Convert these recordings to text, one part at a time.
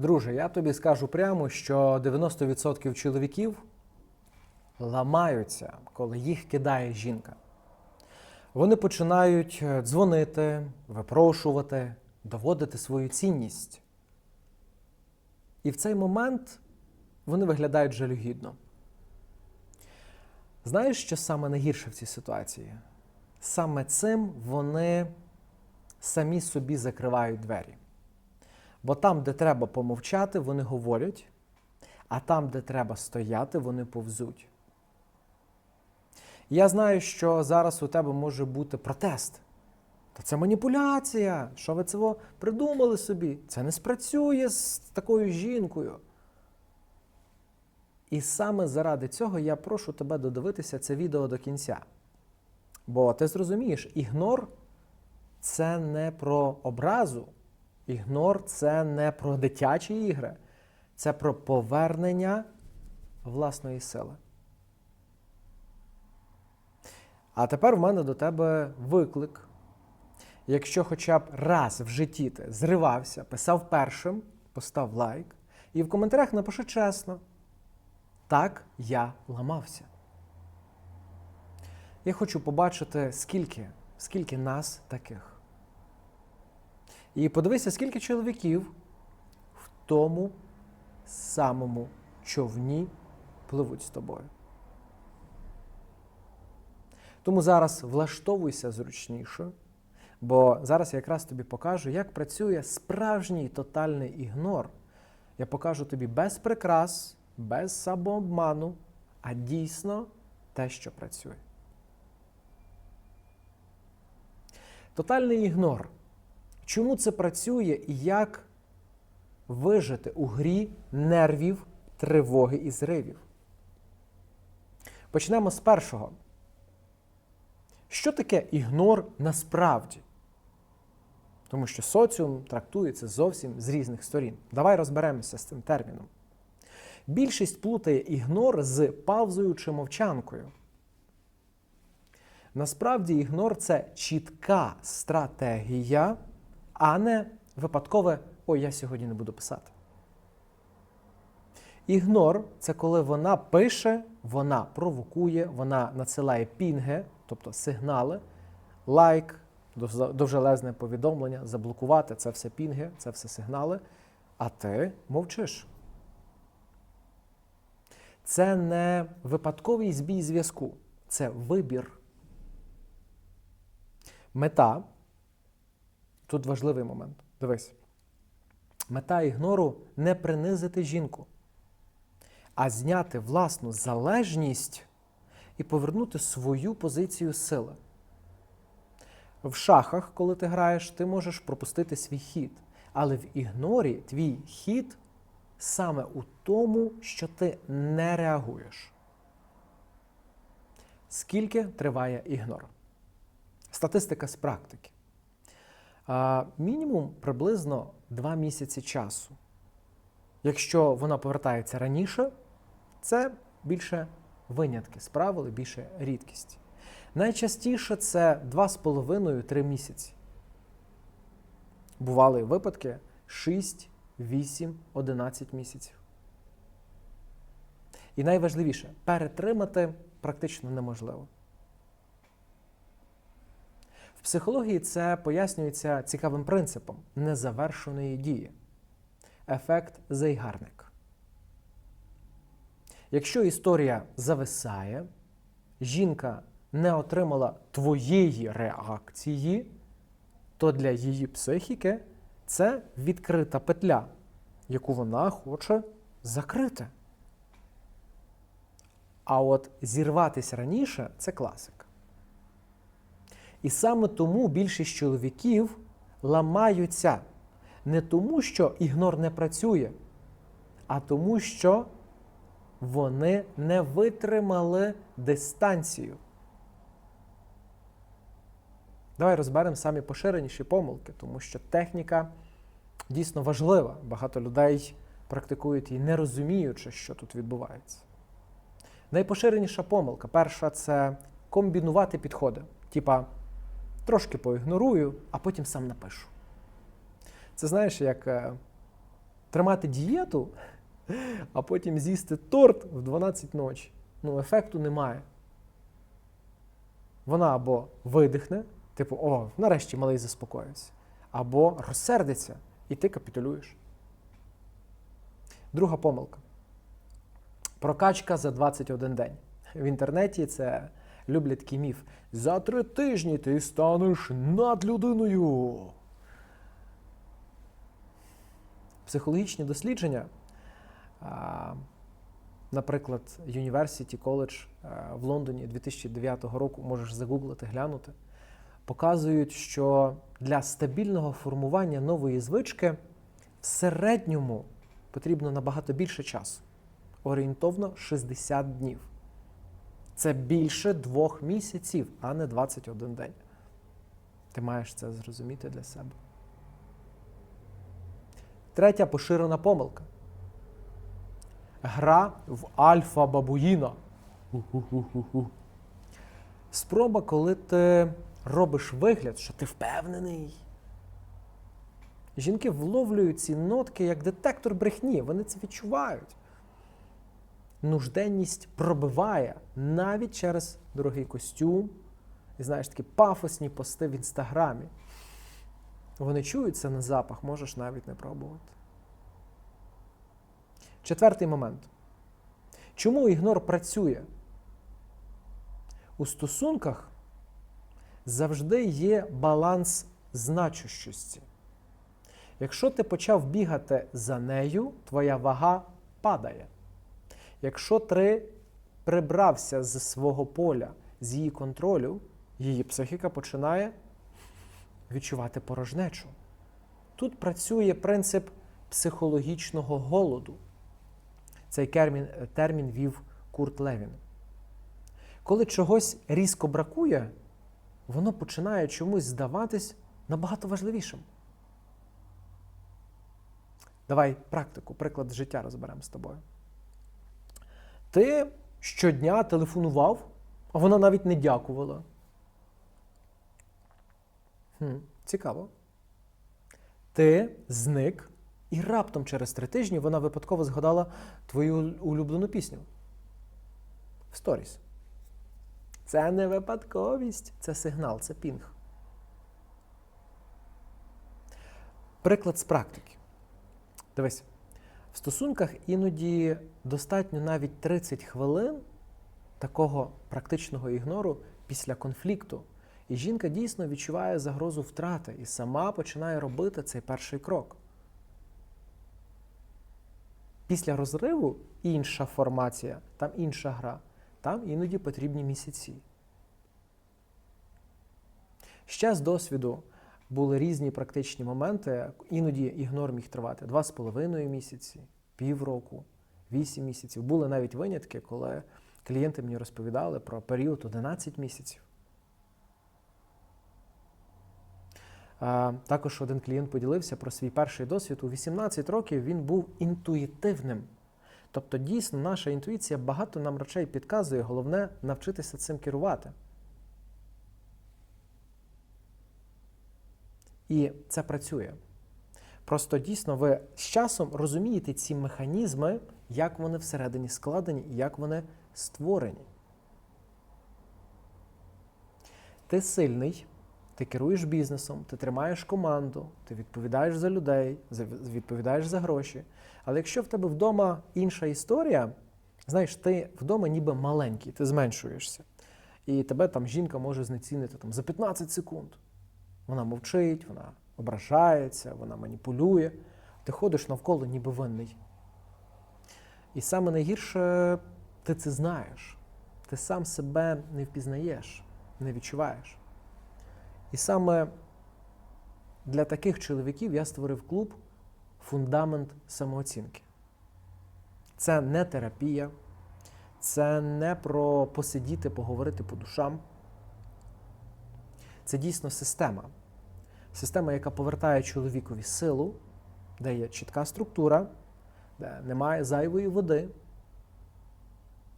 Друже, я тобі скажу прямо, що 90% чоловіків ламаються, коли їх кидає жінка. Вони починають е, дзвонити, випрошувати, доводити свою цінність. І в цей момент вони виглядають жалюгідно. Знаєш, що саме найгірше в цій ситуації? Саме цим вони самі собі закривають двері. Бо там, де треба помовчати, вони говорять, а там, де треба стояти, вони повзуть. Я знаю, що зараз у тебе може бути протест. Та це маніпуляція. Що ви цього придумали собі? Це не спрацює з такою жінкою. І саме заради цього я прошу тебе додивитися це відео до кінця. Бо ти зрозумієш, ігнор це не про образу, ігнор це не про дитячі ігри, це про повернення власної сили. А тепер в мене до тебе виклик. Якщо хоча б раз в житті ти зривався, писав першим, постав лайк, і в коментарях напиши чесно. Так я ламався. Я хочу побачити, скільки, скільки нас таких. І подивися, скільки чоловіків в тому самому човні пливуть з тобою. Тому зараз влаштовуйся зручніше, бо зараз я якраз тобі покажу, як працює справжній тотальний ігнор. Я покажу тобі без прикрас, без самообману, а дійсно те, що працює. Тотальний ігнор. Чому це працює і як вижити у грі нервів, тривоги і зривів? Почнемо з першого. Що таке ігнор насправді? Тому що соціум трактується зовсім з різних сторін. Давай розберемося з цим терміном. Більшість плутає ігнор з павзою чи мовчанкою. Насправді, ігнор це чітка стратегія, а не випадкове ой, я сьогодні не буду писати. Ігнор це коли вона пише, вона провокує, вона надсилає пінги, тобто сигнали, лайк, довжелезне повідомлення, заблокувати це все пінги, це все сигнали, а ти мовчиш. Це не випадковий збій зв'язку, це вибір. Мета. Тут важливий момент. Дивись. Мета ігнору не принизити жінку, а зняти власну залежність і повернути свою позицію сили. В шахах, коли ти граєш, ти можеш пропустити свій хід, але в ігнорі твій хід саме у тому, що ти не реагуєш. Скільки триває ігнор? Статистика з практики. Мінімум приблизно 2 місяці часу. Якщо вона повертається раніше, це більше винятки з правил більше рідкість. Найчастіше це 2,5-3 місяці. Бували випадки 6, 8, 11 місяців. І найважливіше перетримати практично неможливо. В психології це пояснюється цікавим принципом незавершеної дії. Ефект зайгарник. Якщо історія зависає, жінка не отримала твоєї реакції, то для її психіки це відкрита петля, яку вона хоче закрити. А от зірватися раніше це класика. І саме тому більшість чоловіків ламаються не тому, що ігнор не працює, а тому, що вони не витримали дистанцію. Давай розберемо самі поширеніші помилки, тому що техніка дійсно важлива. Багато людей практикують її, не розуміючи, що тут відбувається. Найпоширеніша помилка перша це комбінувати підходи. Типа трошки поігнорую, а потім сам напишу. Це знаєш, як е, тримати дієту, а потім з'їсти торт в 12 ночі. Ну, ефекту немає. Вона або видихне, типу, о, нарешті малий заспокоївся, або розсердиться, і ти капітулюєш. Друга помилка. Прокачка за 21 день. В інтернеті це люблять такий міф. За три тижні ти станеш над людиною. Психологічні дослідження, наприклад, University College в Лондоні 2009 року, можеш загуглити, глянути, показують, що для стабільного формування нової звички в середньому потрібно набагато більше часу. Орієнтовно 60 днів. Це більше двох місяців, а не 21 день. Ти маєш це зрозуміти для себе. Третя поширена помилка. Гра в альфа бабуїна. Спроба, коли ти робиш вигляд, що ти впевнений. Жінки вловлюють ці нотки як детектор брехні, вони це відчувають. Нужденність пробиває навіть через дорогий костюм і знаєш такі пафосні пости в інстаграмі. Вони чують це на запах, можеш навіть не пробувати. Четвертий момент. Чому ігнор працює? У стосунках завжди є баланс значущості. Якщо ти почав бігати за нею, твоя вага падає. Якщо ти прибрався з свого поля, з її контролю, її психіка починає відчувати порожнечу. Тут працює принцип психологічного голоду. Цей термін, термін вів Курт Левін. Коли чогось різко бракує, воно починає чомусь здаватись набагато важливішим. Давай практику, приклад життя розберемо з тобою. Ти щодня телефонував, а вона навіть не дякувала. Хм, Цікаво. Ти зник, і раптом через три тижні вона випадково згадала твою улюблену пісню. В сторіс. Це не випадковість, це сигнал, це пінг. Приклад з практики. Дивись, в стосунках іноді достатньо навіть 30 хвилин такого практичного ігнору після конфлікту. І жінка дійсно відчуває загрозу втрати і сама починає робити цей перший крок. Після розриву інша формація, там інша гра, там іноді потрібні місяці. Ще з досвіду були різні практичні моменти. Іноді ігнор міг тривати 2,5 місяці, півроку, 8 місяців. Були навіть винятки, коли клієнти мені розповідали про період 11 місяців. Також один клієнт поділився про свій перший досвід. У 18 років він був інтуїтивним. Тобто, дійсно, наша інтуїція багато нам речей підказує, головне навчитися цим керувати. І це працює. Просто дійсно ви з часом розумієте ці механізми, як вони всередині складені і як вони створені. Ти сильний, ти керуєш бізнесом, ти тримаєш команду, ти відповідаєш за людей, відповідаєш за гроші. Але якщо в тебе вдома інша історія, знаєш, ти вдома ніби маленький, ти зменшуєшся. І тебе там жінка може знецінити там, за 15 секунд. Вона мовчить, вона ображається, вона маніпулює. Ти ходиш навколо ніби винний. І саме найгірше, ти це знаєш. Ти сам себе не впізнаєш, не відчуваєш. І саме для таких чоловіків я створив клуб Фундамент самооцінки. Це не терапія, це не про посидіти, поговорити по душам. Це дійсно система. Система, яка повертає чоловікові силу, де є чітка структура, де немає зайвої води,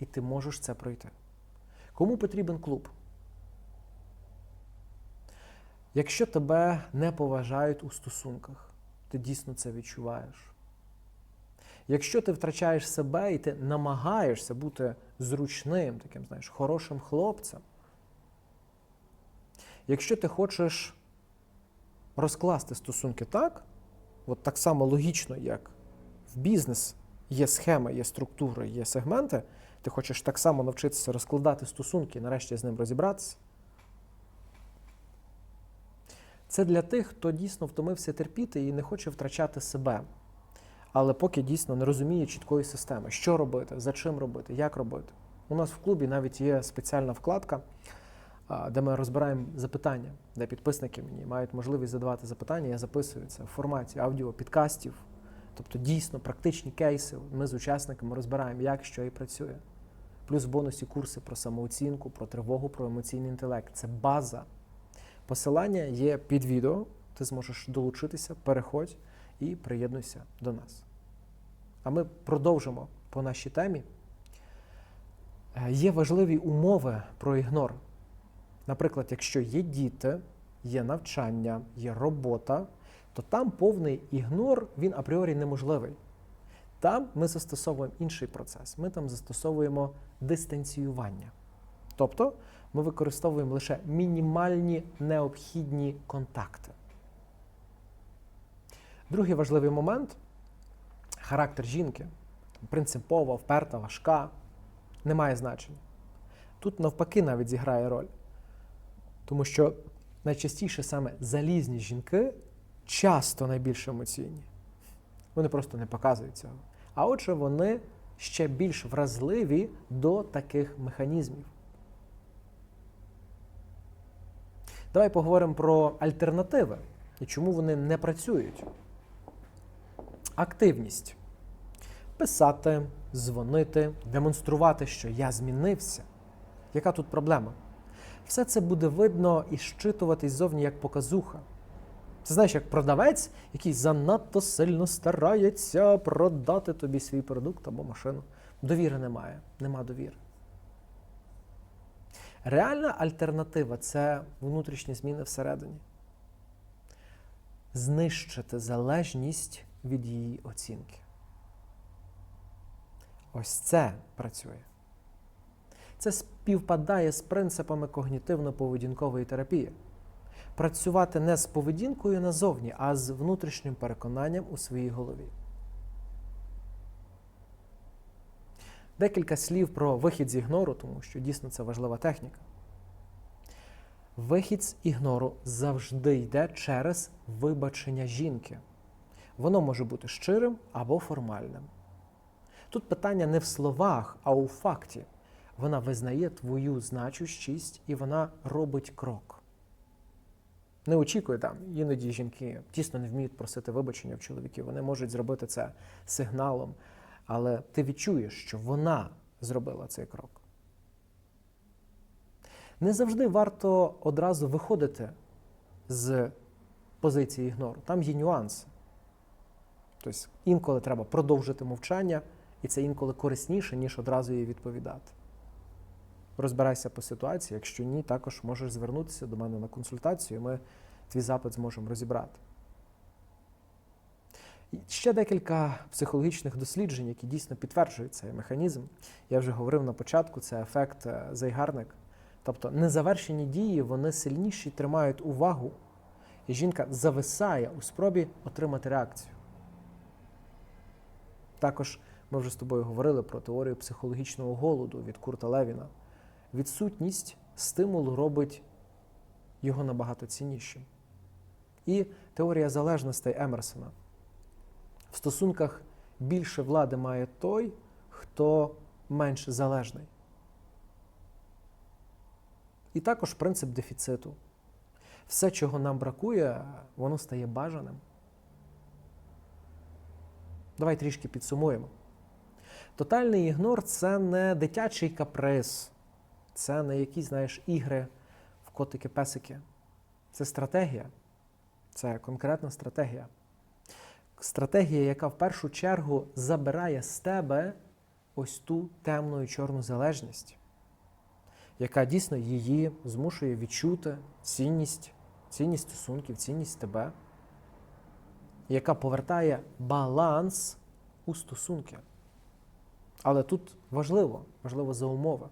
і ти можеш це пройти. Кому потрібен клуб? Якщо тебе не поважають у стосунках, ти дійсно це відчуваєш. Якщо ти втрачаєш себе і ти намагаєшся бути зручним, таким, знаєш, хорошим хлопцем, якщо ти хочеш розкласти стосунки так, от так само логічно, як в бізнес є схема, є структура, є сегменти, ти хочеш так само навчитися розкладати стосунки і нарешті з ним розібратися. Це для тих, хто дійсно втомився терпіти і не хоче втрачати себе. Але поки дійсно не розуміє чіткої системи, що робити, за чим робити, як робити. У нас в клубі навіть є спеціальна вкладка, де ми розбираємо запитання, де підписники мені мають можливість задавати запитання. Я записую це в форматі аудіо, підкастів, тобто дійсно практичні кейси. Ми з учасниками розбираємо, як що і працює. Плюс в бонусі курси про самооцінку, про тривогу, про емоційний інтелект. Це база. Посилання є під відео. Ти зможеш долучитися, переходь і приєднуйся до нас. А ми продовжимо по нашій темі. Е, Є важливі умови про ігнор. Наприклад, якщо є діти, є навчання, є робота, то там повний ігнор він апріорі неможливий. Там ми застосовуємо інший процес. Ми там застосовуємо дистанціювання. Тобто ми використовуємо лише мінімальні необхідні контакти. Другий важливий момент характер жінки. Принципова, вперта, важка, не має значення. Тут навпаки навіть зіграє роль. Тому що найчастіше саме залізні жінки часто найбільш емоційні. Вони просто не показують цього. А отже, вони ще більш вразливі до таких механізмів. Давай поговоримо про альтернативи і чому вони не працюють. Активність. Писати, дзвонити, демонструвати, що я змінився. Яка тут проблема? Все це буде видно і щитуватись зовні як показуха. Це знаєш, як продавець, який занадто сильно старається продати тобі свій продукт або машину. Довіри немає, нема довіри. Реальна альтернатива це внутрішні зміни всередині. Знищити залежність від її оцінки. Ось це працює. Це співпадає з принципами когнітивно-поведінкової терапії. Працювати не з поведінкою назовні, а з внутрішнім переконанням у своїй голові. Декілька слів про вихід з ігнору, тому що дійсно це важлива техніка. Вихід з ігнору завжди йде через вибачення жінки. Воно може бути щирим або формальним. Тут питання не в словах, а у факті. Вона визнає твою значущість і вона робить крок. Не очікує там. Іноді жінки тісно не вміють просити вибачення в чоловіків. Вони можуть зробити це сигналом, але ти відчуєш, що вона зробила цей крок. Не завжди варто одразу виходити з позиції ігнору. Там є нюанси. Тобто інколи треба продовжити мовчання, і це інколи корисніше, ніж одразу їй відповідати. Розбирайся по ситуації, якщо ні, також можеш звернутися до мене на консультацію, і ми твій запит зможемо розібрати. Ще декілька психологічних досліджень, які дійсно підтверджують цей механізм. Я вже говорив на початку, це ефект е, зайгарник. Тобто незавершені дії вони сильніші тримають увагу, і жінка зависає у спробі отримати реакцію. Також ми вже з тобою говорили про теорію психологічного голоду від Курта Левіна. Відсутність стимулу робить його набагато ціннішим. І теорія залежностей Емерсона. В стосунках більше влади має той, хто менш залежний. І також принцип дефіциту. Все, чого нам бракує, воно стає бажаним. Давай трішки підсумуємо. Тотальний ігнор це не дитячий каприз, це не якісь, знаєш, ігри в котики-песики. Це стратегія. Це конкретна стратегія. Стратегія, яка в першу чергу забирає з тебе ось ту темну і чорну залежність, яка дійсно її змушує відчути цінність, цінність стосунків, цінність тебе, яка повертає баланс у стосунки. Але тут важливо, важливо за умови.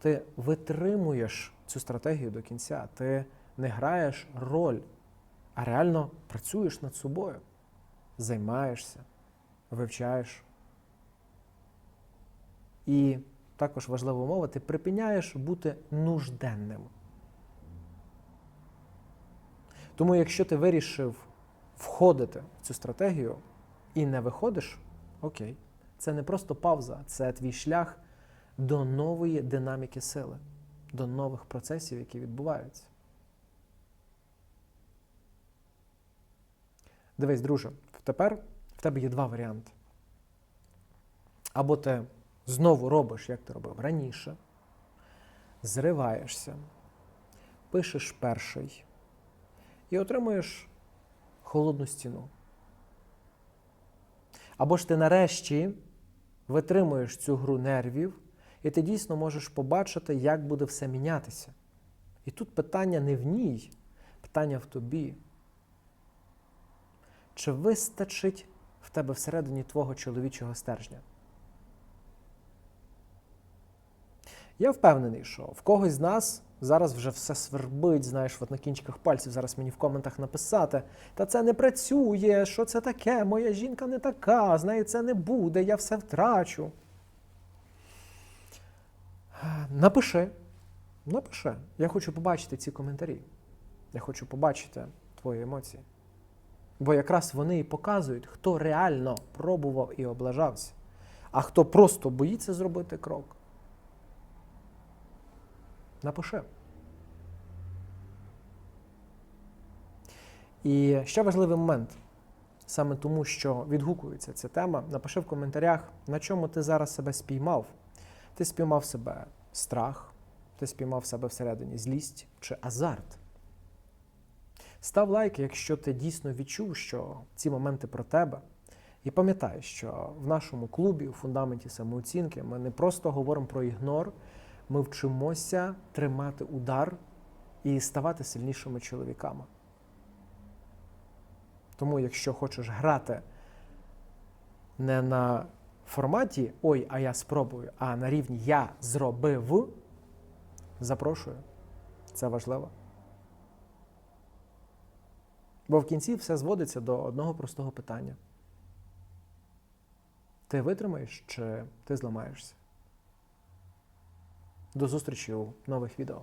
Ти витримуєш цю стратегію до кінця, ти не граєш роль, а реально працюєш над собою, займаєшся, вивчаєш. І також важлива умова, ти припиняєш бути нужденним. Тому, якщо ти вирішив входити в цю стратегію і не виходиш, окей, це не просто пауза, це твій шлях до нової динаміки сили, до нових процесів, які відбуваються. Дивись, друже, тепер в тебе є два варіанти. Або ти знову робиш, як ти робив раніше, зриваєшся, пишеш перший і отримуєш холодну стіну. Або ж ти нарешті витримуєш цю гру нервів, і ти дійсно можеш побачити, як буде все мінятися. І тут питання не в ній, питання в тобі. Чи вистачить в тебе всередині твого чоловічого стержня? Я впевнений, що в когось з нас зараз вже все свербить, знаєш, от на кінчиках пальців зараз мені в коментах написати. Та це не працює, що це таке? Моя жінка не така, з нею це не буде, я все втрачу. Напиши, напиши. Я хочу побачити ці коментарі. Я хочу побачити твої емоції. Бо якраз вони і показують, хто реально пробував і облажався, а хто просто боїться зробити крок. Напиши. І ще важливий момент, саме тому, що відгукується ця тема, напиши в коментарях, на чому ти зараз себе спіймав. Ти спіймав себе страх, ти спіймав себе всередині злість чи азарт. Став лайк, якщо ти дійсно відчув, що ці моменти про тебе. І пам'ятай, що в нашому клубі, у фундаменті самооцінки, ми не просто говоримо про ігнор, ми вчимося тримати удар і ставати сильнішими чоловіками. Тому, якщо хочеш грати не на форматі Ой, а я спробую, а на рівні Я зробив, запрошую. Це важливо. Бо в кінці все зводиться до одного простого питання: ти витримаєш чи ти зламаєшся? До зустрічі у нових відео.